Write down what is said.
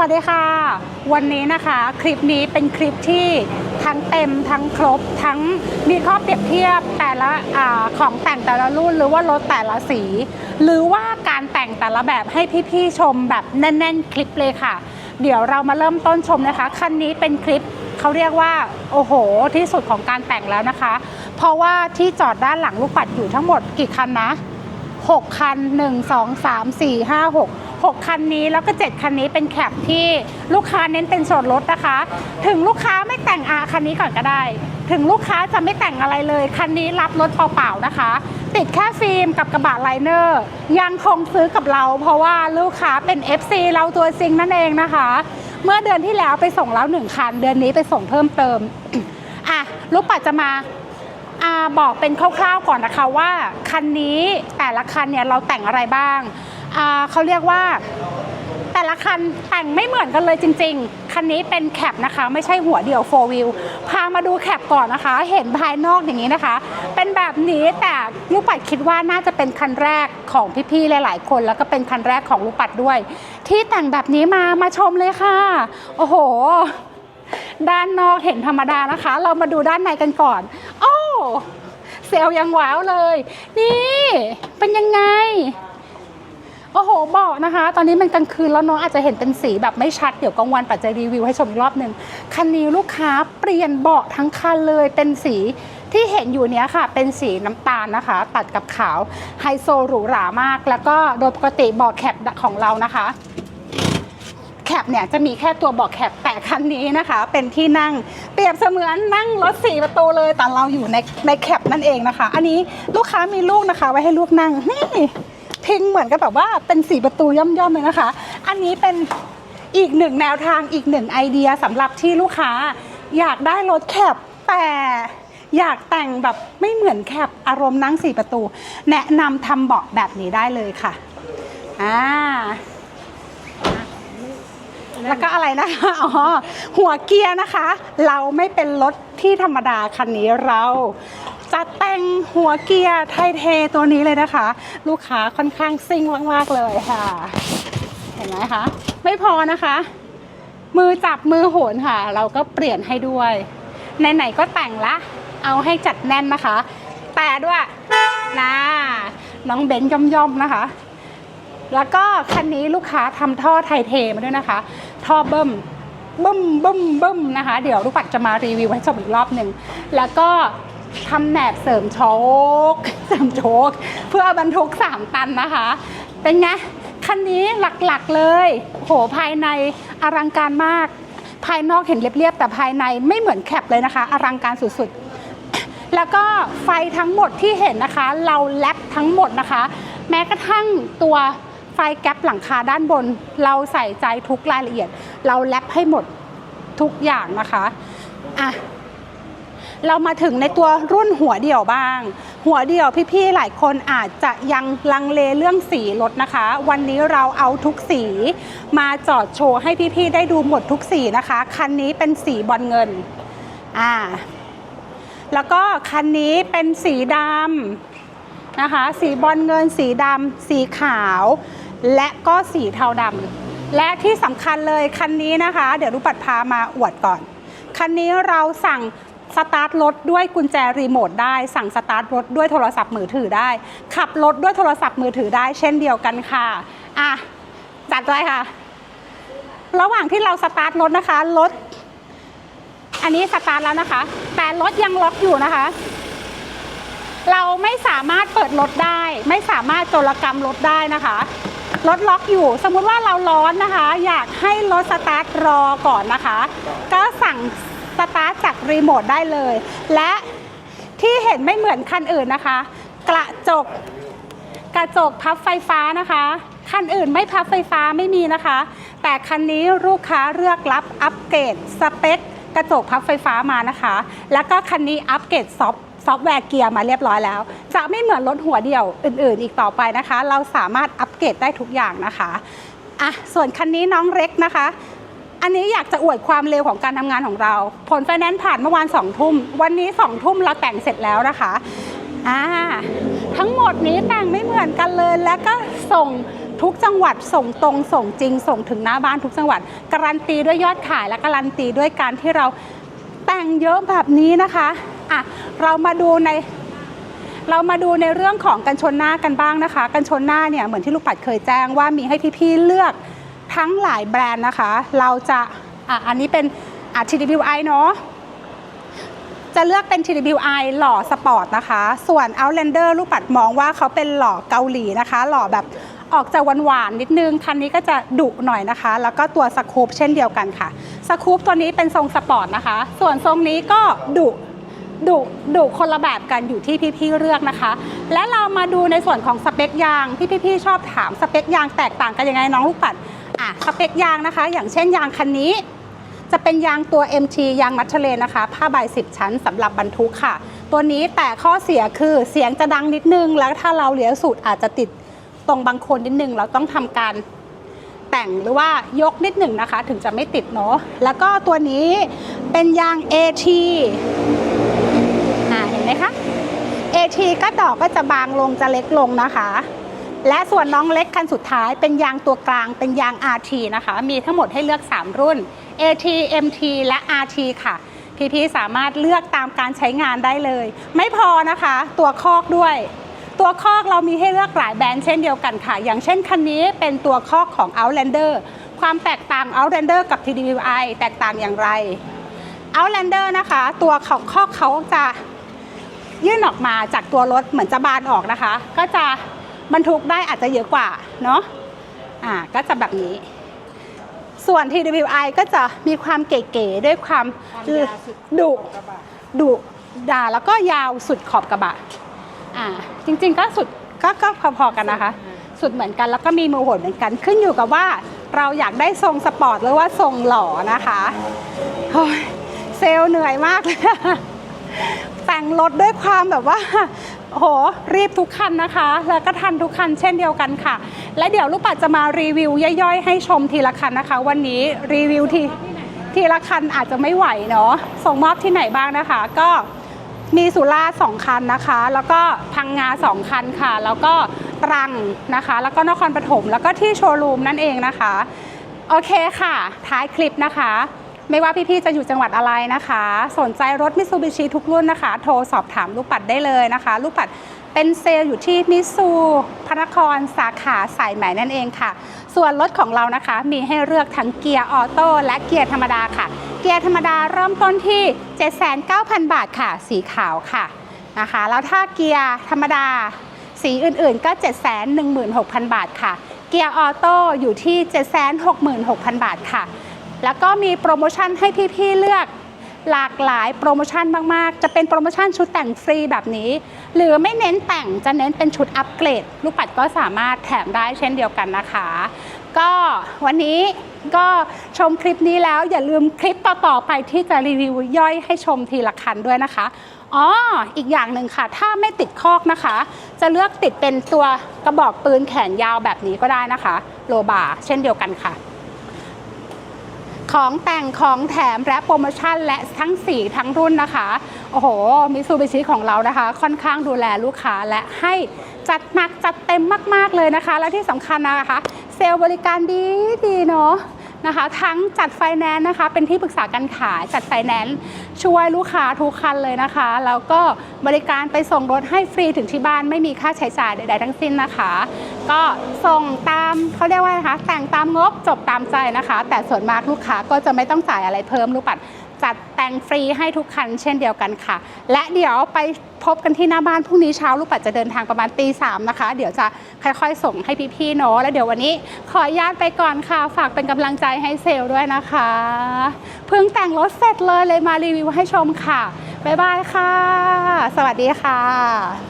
วัสดีค่ะ วันนี้นะคะคลิปนี้เป็นคลิปที่ทั้งเต็มทั้งครบทั้งมีข้อเปรียบเทียบแต่ละอของแต่งแต่ละรุ่นหรือว่ารถแต่ละสี หรือว่าการแต่งแต่ละแบบให้พี่ๆชมแบบแน่น ๆ คลิปเลยค่ะ เดี๋ยวเรามาเริ่มต้นชมนะคะคันนี้เป็นคลิปเขาเรียกว่าโอ้โห ที่สุดของการแต่งแล้วนะคะ เพราะว่าที่จอดด้านหลังลูกปัดอยู่ทั้งหมดกี่คันนะ 6 คัน 1 2 3 4 5 6 6 คันนี้แล้วก็ 7 คันนี้เป็นแคปที่ลูกค้าเน้นเป็นส่วนลดนะคะ ถึงลูกค้าไม่แต่งอาคันนี้ก่อนก็ได้ ถึงลูกค้าจะไม่แต่งอะไรเลย คันนี้รับรถเปล่าๆนะคะ ติดแค่ฟิล์มกับกระบะไลเนอร์ ยังคงซื้อกับเรา เพราะว่าลูกค้าเป็น FC เราตัวจริงนั่นเองนะคะ เมื่อเดือนที่แล้วไปส่งแล้วหนึ่งคัน เดือนนี้ไปส่งเพิ่มเติมอะลูกปัดจะมาอาบอกเป็นคร่าวๆก่อนนะคะว่า คันนี้แต่ละคันเนี่ยเราแต่งอะไรบ้าง อ่าเขาเรียกว่าแต่ละคันแต่งไม่เหมือนกันเลยจริง ๆ คันนี้เป็นแคปนะคะ ไม่ใช่หัวเดียวโฟวิลพามาดูแคปก่อนนะคะ เห็นภายนอกอย่างนี้นะคะ เป็นแบบนี้แต่ลูกปัดคิดว่าน่าจะเป็นคันแรกของพี่ๆหลาย ๆ คน แล้วก็เป็นคันแรกของลูกปัดด้วย ที่แต่งแบบนี้มามาชมเลยค่ะ โอ้โห ด้านนอกเห็นธรรมดานะคะ เรามาดูด้านในกันก่อน โอ้เซลยังว้าวเลย นี่ เป็นยังไง โอ้โหเบาะนะคะ ตอนนี้มันกลางคืนแล้วน้องอาจจะเห็นเป็นสีแบบไม่ชัด เดี๋ยวกลางวันปัจจะรีวิวให้ชมอีกรอบหนึ่งคันนี้ลูกค้าเปลี่ยนเบาะทั้งคันเลยเป็นสีที่เห็นอยู่เนี้ยค่ะ เป็นสีน้ำตาลนะคะ ตัดกับขาวไฮโซหรูหรามาก แล้วก็โดยปกติเบาะแคปของเรานะคะแคปเนี่ยจะมีแค่ตัวเบาะแคปแต่คันนี้นะคะ เป็นที่นั่งเปรียบเสมือนนั่งรถสี่ประตูเลยแต่เราอยู่ในในแคปนั่นเองนะคะ อันนี้ลูกค้ามีลูกนะคะ ไว้ให้ลูกนั่งนี่ พิงเหมือนกับแบบว่าเป็นสี่ประตูย่อมๆเลยนะคะ อันนี้เป็นอีกหนึ่งแนวทางอีกหนึ่งไอเดียสำหรับที่ลูกค้า อยากได้รถแคปแต่อยากแต่งแบบไม่เหมือนแคปอารมณ์นั่งสี่ประตู แนะนำทำเบาะแบบนี้ได้เลยค่ะอ่าแล้วก็อะไรนะคะอ๋อหัวเกียร์นะคะ เราไม่เป็นรถที่ธรรมดาคันนี้เรา จะแต่งหัวเกียร์ไทยเทตัวนี้เลยนะคะ ลูกค้าค่อนข้างซิ่งมากๆเลยค่ะ เห็นไหมคะไม่พอนะคะ มือจับมือโหนค่ะ เราก็เปลี่ยนให้ด้วยไหนๆก็แต่งละ เอาให้จัดแน่นนะคะ แต่ด้วยนะน้องเบนย่อมๆนะคะ แล้วก็คันนี้ลูกค้าทำท่อไทเทมาด้วยนะคะ ท่อเบิ้มบึ้มบึ้มบึ้มนะคะ เดี๋ยวลูกปัดจะมารีวิวให้ชมอีกรอบหนึ่ง แล้วก็ ทำแหนบเสริมโชคเสริมโชคเพื่อบรรทุกสามตันนะคะ เป็นไงคันนี้หลักๆเลยโหภายในอลังการมาก ภายนอกเห็นเรียบๆแต่ภายในไม่เหมือนแคปเลยนะคะ อลังการสุดๆ แล้วก็ไฟทั้งหมดที่เห็นนะคะ เราแลปทั้งหมดนะคะ แม้กระทั่งตัวไฟแก๊ปหลังคาด้านบน เราใส่ใจทุกรายละเอียด เราแลปให้หมดทุกอย่างนะคะอะ เรามาถึงในตัวรุ่นหัวเดี่ยวบ้าง หัวเดี่ยวพี่ๆหลายคนอาจจะยังลังเลเรื่องสีรถนะคะ วันนี้เราเอาทุกสีมาจอดโชว์ให้พี่ๆได้ดูหมดทุกสีนะคะ คันนี้เป็นสีบอลเงินอ่าแล้วก็คันนี้เป็นสีดำนะคะ สีบอลเงิน สีดำสีขาว และก็สีเทาดำและที่สำคัญเลยคันนี้นะคะ เดี๋ยวรูปัดพามาอวดก่อน คันนี้เราสั่ง สตาร์ทรถด้วยกุญแจรีโมทได้ สั่งสตาร์ทรถด้วยโทรศัพท์มือถือได้ ขับรถด้วยโทรศัพท์มือถือได้ เช่นเดียวกันค่ะ อะ จัดเลยค่ะ ระหว่างที่เราสตาร์ทรถนะคะ รถ อันนี้สตาร์ทแล้วนะคะ แต่รถยังล็อกอยู่นะคะ เราไม่สามารถเปิดรถได้ ไม่สามารถโจรกรรมรถได้นะคะรถล็อกอยู่ สมมุติว่าเราร้อนนะคะ อยากให้รถสตาร์ทรอก่อนนะคะ ก็สั่ง รีโมทได้เลย และที่เห็นไม่เหมือนคันอื่นนะคะ กระจกกระจกพับไฟฟ้านะคะ คันอื่นไม่พับไฟฟ้าไม่มีนะคะ แต่คันนี้ลูกค้าเลือกรับอัปเกรดสเปคกระจกพับไฟฟ้ามานะคะ แล้วก็คันนี้อัปเกรดซอฟต์ซอฟต์แวร์เกียร์มาเรียบร้อยแล้ว จะไม่เหมือนรถหัวเดี่ยวอื่น ๆ อีกต่อไปนะคะ เราสามารถอัปเกรดได้ทุกอย่างนะคะอะส่วนคันนี้น้องเล็กนะคะ อันนี้อยากจะอวดความเร็วของการทำงานของเรา ผลไฟแนนซ์ผ่านเมื่อวานสองทุ่ม วันนี้สองทุ่มเราแต่งเสร็จแล้วนะคะอ่าทั้งหมดนี้แต่งไม่เหมือนกันเลย และก็ส่งทุกจังหวัดส่งตรงส่งจริง ส่งถึงหน้าบ้านทุกจังหวัด การันตีด้วยยอดขายและการันตีด้วยการที่เราแต่งเยอะแบบนี้นะคะอะเรามาดูในเรามาดูในเรื่องของกันชนหน้ากันบ้างนะคะ กันชนหน้าเนี่ยเหมือนที่ลูกปัดเคยแจ้งว่ามีให้พี่ๆเลือก ทั้งหลายแบรนด์นะคะ เราจะอะอันนี้เป็นอะ TWI เนาะจะเลือกเป็น TWI หล่อสปอร์ตนะคะ ส่วน Outlander ลูกปัดมองว่าเขาเป็นหล่อเกาหลีนะคะ หล่อแบบออกจะหวานๆนิดนึง คันนี้ก็จะดุหน่อยนะคะ แล้วก็ตัวสคูปเช่นเดียวกันค่ะ สคูปตัวนี้เป็นทรงสปอร์ตนะคะ ส่วนทรงนี้ก็ดุดุดุคนละแบบกันอยู่ที่พี่ๆเลือกนะคะ และเรามาดูในส่วนของสเปคยางที่พี่ๆชอบถามสเปคยางแตกต่างกันยังไงน้องลูกปัด อะสเปคยางนะคะ อย่างเช่นยางคันนี้ จะเป็นยางตัว MT ยางมัชเชเลนนะคะ ผ้าใบ 10 ชั้นสำหรับบรรทุกค่ะ ตัวนี้แต่ข้อเสียคือเสียงจะดังนิดนึง แล้วถ้าเราเลี้ยวสุดอาจจะติดตรงบางคนนิดนึง เราต้องทำการแต่งหรือว่ายกนิดหนึ่งนะคะ ถึงจะไม่ติดเนาะแล้วก็ตัวนี้เป็นยาง AT อ่าเห็นไหมคะ AT ก็ดอกก็จะบางลงจะเล็กลงนะคะ และส่วนน้องเล็กคันสุดท้ายเป็นยางตัวกลางเป็นยาง RT นะคะ มีทั้งหมดให้เลือก 3 รุ่น AT MT และ RT ค่ะ พี่ๆสามารถเลือกตามการใช้งานได้เลย ไม่พอนะคะ ตัวคอกด้วย ตัวคอกเรามีให้เลือกหลายแบรนด์เช่นเดียวกันค่ะ อย่างเช่นคันนี้เป็นตัวคอกของ Outlander ความแตกต่าง Outlander กับ TWI แตกต่างอย่างไร Outlander นะคะ ตัวของคอกเขาจะยื่นออกมาจากตัวรถเหมือนจะบานออกนะคะ ก็จะ บรรทุกได้อาจจะเยอะกว่าเนาะอ่าก็จะแบบนี้ ส่วน TWI ก็จะมีความเก๋ๆด้วยความดุดุดาแล้วก็ยาวสุดขอบกระบะอ่าจริงๆก็สุดก็ก็พอๆกันนะคะ สุดเหมือนกันแล้วก็มีมือหดเหมือนกันขึ้นอยู่กับว่าเราอยากได้ทรงสปอร์ตหรือว่าทรงหล่อนะคะโอ้ยเซลล์เหนื่อยมากเลย งรถด้วยความแบบว่าโหรีบทุกคันนะคะ แล้วก็ทันทุกคันเช่นเดียวกันค่ะ และเดี๋ยวลูกปัดจะมารีวิวย่อยๆ ให้ชมทีละคันนะคะ วันนี้รีวิวทีทีละคันอาจจะไม่ไหวเนาะส่งมอบที่ไหนบ้างนะคะ ก็มีสุราษฎร์สองคันนะคะ แล้วก็พังงาสองคันค่ะ แล้วก็ตรังนะคะ แล้วก็นครปฐมแล้วก็ที่โชว์รูมนั่นเองนะคะ โอเคค่ะ ท้ายคลิปนะคะ ไม่ว่าพี่ๆจะอยู่จังหวัดอะไรนะคะ สนใจรถมิซูบิชิทุกรุ่นนะคะ โทรสอบถามลูกปัดได้เลยนะคะ ลูกปัดเป็นเซลล์อยู่ที่มิซูพระนครสาขาสายไหม่นั่นเองค่ะ ส่วนรถของเรานะคะ มีให้เลือกทั้งเกียร์ออโต้และเกียร์ธรรมดาค่ะ เกียร์ธรรมดาเริ่มต้นที่ 79,000 บาทค่ะ สีขาวค่ะนะคะ แล้วถ้าเกียร์ธรรมดา สีอื่นๆก็ 716,000 บาทค่ะ เกียร์ออโต้อยู่ที่ 766,000 บาทค่ะ แล้วก็มีโปรโมชั่นให้พี่ๆเลือกหลากหลายโปรโมชั่นมากๆ จะเป็นโปรโมชั่นชุดแต่งฟรีแบบนี้ หรือไม่เน้นแต่งจะเน้นเป็นชุดอัปเกรด ลูกปัดก็สามารถแถมได้เช่นเดียวกันนะคะ ก็วันนี้ก็ชมคลิปนี้แล้วอย่าลืมคลิปต่อๆไปที่จะรีวิวย่อยให้ชมทีละคันด้วยนะคะอ๋ออีกอย่างหนึ่งค่ะ ถ้าไม่ติดคอกนะคะ จะเลือกติดเป็นตัวกระบอกปืนแขนยาวแบบนี้ก็ได้นะคะ โลบาเช่นเดียวกันค่ะ ของแต่งของแถมและโปรโมชั่น และทั้ง4ทั้งรุ่นนะคะ โอ้โหมิซูบิชิของเรานะคะ ค่อนข้างดูแลลูกค้าและให้จัดหนักจัดเต็มมาก ๆ เลยนะคะ และที่สำคัญนะคะ เซลล์บริการดีดีเนาะ นะคะ ทั้งจัดไฟแนนซ์นะคะ เป็นที่ปรึกษาการขายจัดไฟแนนซ์ช่วยลูกค้าทุกคันเลยนะคะ แล้วก็บริการไปส่งรถให้ฟรีถึงที่บ้านไม่มีค่าใช้จ่ายใด ๆ ทั้งสิ้นนะคะ ก็ส่งตามเขาเรียกว่านะคะแต่งตามงบจบตามใจนะคะ แต่ส่วนมากลูกค้าก็จะไม่ต้องจ่ายอะไรเพิ่มลูกปัด จัดแต่งฟรีให้ทุกคันเช่นเดียวกันค่ะ และเดี๋ยวไปพบกันที่หน้าบ้านพรุ่งนี้เช้าลูกปัดจะเดินทางประมาณตีสามนะคะ เดี๋ยวจะค่อยๆ ส่งให้พี่ๆเนาะแล้วเดี๋ยววันนี้ขออนุญาตไปก่อนค่ะ ฝากเป็นกำลังใจให้เซลล์ด้วยนะคะ เพิ่งแต่งรถเสร็จเลยเลยมารีวิวให้ชมค่ะบ๊ายบายค่ะ สวัสดีค่ะ